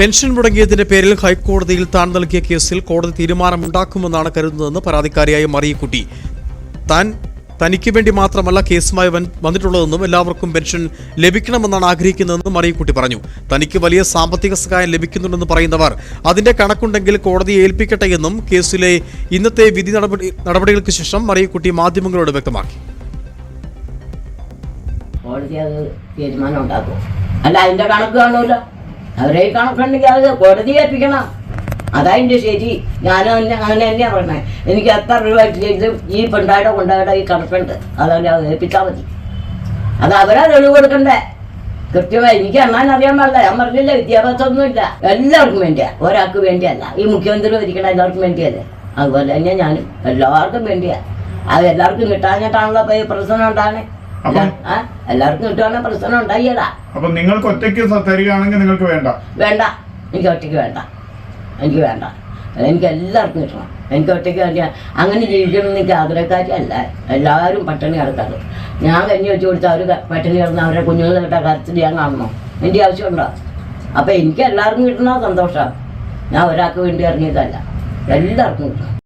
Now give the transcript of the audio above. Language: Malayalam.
പെൻഷൻ മുടങ്ങിയതിന്റെ പേരിൽ ഹൈക്കോടതിയിൽ താൻ നൽകിയ കേസിൽ കോടതി തീരുമാനമുണ്ടാക്കുമെന്നാണ് കരുതുന്നതെന്ന് പരാതിക്കാരിയായ മറിയക്കുട്ടി. താൻ തനിക്ക് വേണ്ടി മാത്രമല്ല കേസുമായി വന്നിട്ടുള്ളതെന്നും എല്ലാവർക്കും പെൻഷൻ ലഭിക്കണമെന്നാണ് ആഗ്രഹിക്കുന്നതെന്നും മറിയക്കുട്ടി പറഞ്ഞു. തനിക്ക് വലിയ സാമ്പത്തിക സഹായം ലഭിക്കുന്നുണ്ടെന്ന് പറയുന്നവർ അതിന്റെ കണക്കുണ്ടെങ്കിൽ കോടതിയെ ഏൽപ്പിക്കട്ടെ എന്നും കേസിലെ ഇന്നത്തെ വിധി നടപടി നടപടികൾക്ക് ശേഷം മറിയക്കുട്ടി മാധ്യമങ്ങളോട് വ്യക്തമാക്കി. കോടതി അത് തീരുമാനം ഉണ്ടാക്കും അല്ല അതിന്റെ കണക്ക് കാണൂല അവരെ കണക്കുണ്ടെങ്കിൽ അത് കോടതി ഏൽപ്പിക്കണം. അതാ എന്റെ ശരി. ഞാനും എന്നെ അങ്ങനെ തന്നെയാണ് പറഞ്ഞത് എനിക്ക് എത്ര രൂപ ചെയ്ത് ഈ പെണ്ടായുടെ കൊണ്ടായുടെ ഈ കണക്കുണ്ട് അതവരെ അത് ഏൽപ്പിച്ചാൽ മതി. അത് അവരാ തെളിവ് കൊടുക്കണ്ടേ? കൃത്യമായി എനിക്ക് എണ്ണാൻ അറിയാൻ പാടില്ല. ഞാൻ പറഞ്ഞില്ല വിദ്യാഭ്യാസമൊന്നുമില്ല. എല്ലാവർക്കും വേണ്ടിയാ. ഒരാൾക്ക് വേണ്ടിയല്ല. ഈ മുഖ്യമന്ത്രി ഭരിക്കണ എല്ലാവർക്കും വേണ്ടിയല്ലേ? അതുപോലെ തന്നെ ഞാനും എല്ലാവർക്കും വേണ്ടിയാ. അത് എല്ലാവർക്കും കിട്ടാഞ്ഞിട്ടാണല്ലോ ഇപ്പൊ ഈ പ്രശ്നം ഉണ്ടാകണേ. എല്ലാവർക്കും കിട്ടുവാണെങ്കിൽ പ്രശ്നം ഉണ്ടായിടാ അപ്പൊ നിങ്ങൾക്ക് ഒറ്റയ്ക്ക് തരികയാണെങ്കിൽ നിങ്ങൾക്ക് വേണ്ട. വേണ്ട. എനിക്ക് ഒറ്റയ്ക്ക് വേണ്ട. എനിക്ക് വേണ്ട. എനിക്ക് എല്ലാവർക്കും കിട്ടണം. എനിക്ക് ഒറ്റയ്ക്ക് വേണ്ടി അങ്ങനെ ജീവിക്കണം എന്ന് എനിക്ക് ആഗ്രഹക്കാരിയല്ല എല്ലാവരും പട്ടിണി കിടക്കാറ്. ഞാൻ കഞ്ഞി വെച്ച് കൊടുത്താൽ അവർ പട്ടിണി കിടന്ന് അവരുടെ കുഞ്ഞുങ്ങൾ കിട്ടാൻ കരച്ചിൽ ഞാൻ കാണണോ എന്റെ ആവശ്യമുണ്ടോ? അപ്പം എനിക്ക് എല്ലാവർക്കും കിട്ടണ സന്തോഷമാണ് ഞാൻ ഒരാൾക്ക് വേണ്ടി ഇറങ്ങിയതല്ല. എല്ലാവർക്കും കിട്ടണം.